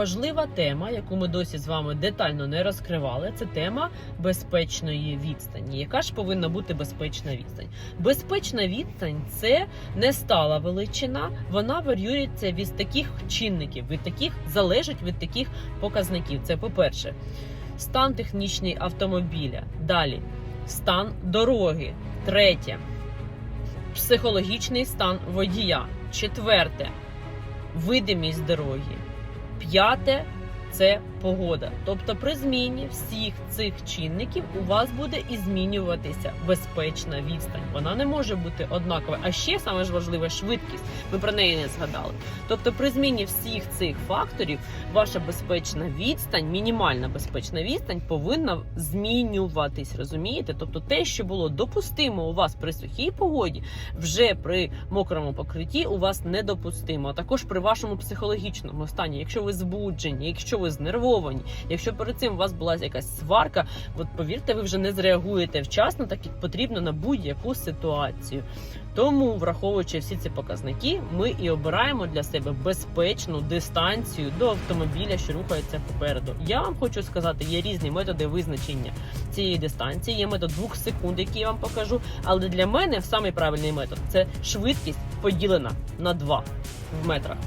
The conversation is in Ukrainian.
важлива тема, яку ми досі з вами детально не розкривали, це тема безпечної відстані. Яка ж повинна бути безпечна відстань? Безпечна відстань це не стала величина, вона варіюється від таких чинників, від таких залежить від таких показників. Це по-перше, стан технічний автомобіля. Далі стан дороги. Третє психологічний стан водія. Четверте видимість дороги. П'яте це погода. Тобто, при зміні всіх цих чинників у вас буде і змінюватися безпечна відстань. Вона не може бути однакова. А ще саме ж важливе швидкість. Ми про неї не згадали. Тобто, при зміні всіх цих факторів ваша безпечна відстань, мінімальна безпечна відстань, повинна змінюватись. Розумієте? Тобто, те, що було допустимо у вас при сухій погоді, вже при мокрому покритті у вас недопустимо. А також при вашому психологічному стані, якщо ви збуджені, якщо ви знервовані, якщо перед цим у вас була якась сварка, от повірте, ви вже не зреагуєте вчасно, так як потрібно на будь-яку ситуацію. Тому, враховуючи всі ці показники, ми і обираємо для себе безпечну дистанцію до автомобіля, що рухається попереду. Я вам хочу сказати, є різні методи визначення цієї дистанції. Є метод 2 секунд, який я вам покажу. Але для мене самий правильний метод це швидкість поділена на 2 в метрах.